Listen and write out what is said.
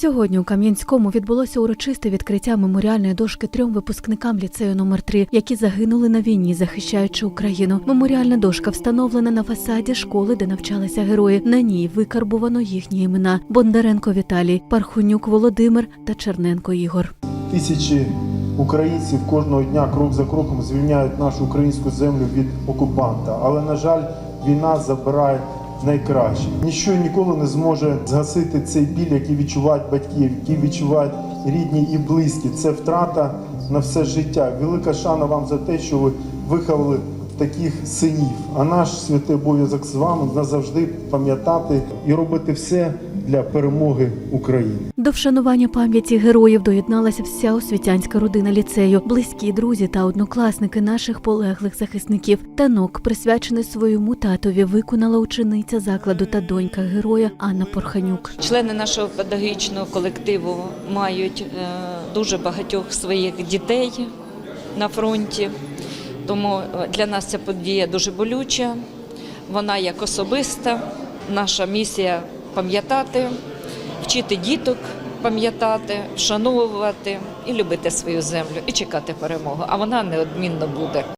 Сьогодні у Кам'янському відбулося урочисте відкриття меморіальної дошки трьом випускникам ліцею номер 3 які загинули на війні, захищаючи Україну. Меморіальна дошка встановлена на фасаді школи, де навчалися герої. На ній викарбувано їхні імена: Бондаренко Віталій, Пархунюк Володимир та Черненко Ігор. Тисячі українців кожного дня крок за кроком звільняють нашу українську землю від окупанта. Але на жаль, війна забирає найкраще. Ніщо ніколи не зможе згасити цей біль, який відчувають батьки, який відчувають рідні і близькі. Це втрата на все життя. Велика шана вам за те, що ви виховали таких синів. А наш святий обов'язок з вами назавжди пам'ятати і робити все для перемоги України. До вшанування пам'яті героїв доєдналася вся освітянська родина ліцею, близькі друзі та однокласники наших полеглих захисників. Танок, присвячений своєму татові, виконала учениця закладу та донька героя Анна Порханюк. Члени нашого педагогічного колективу мають е, дуже багатьох своїх дітей на фронті. Тому е, для нас ця подія дуже болюча. Вона як особиста. Наша місія пам'ятати, вчити діток пам'ятати, вшановувати і любити свою землю, і чекати перемогу. А вона неодмінно буде.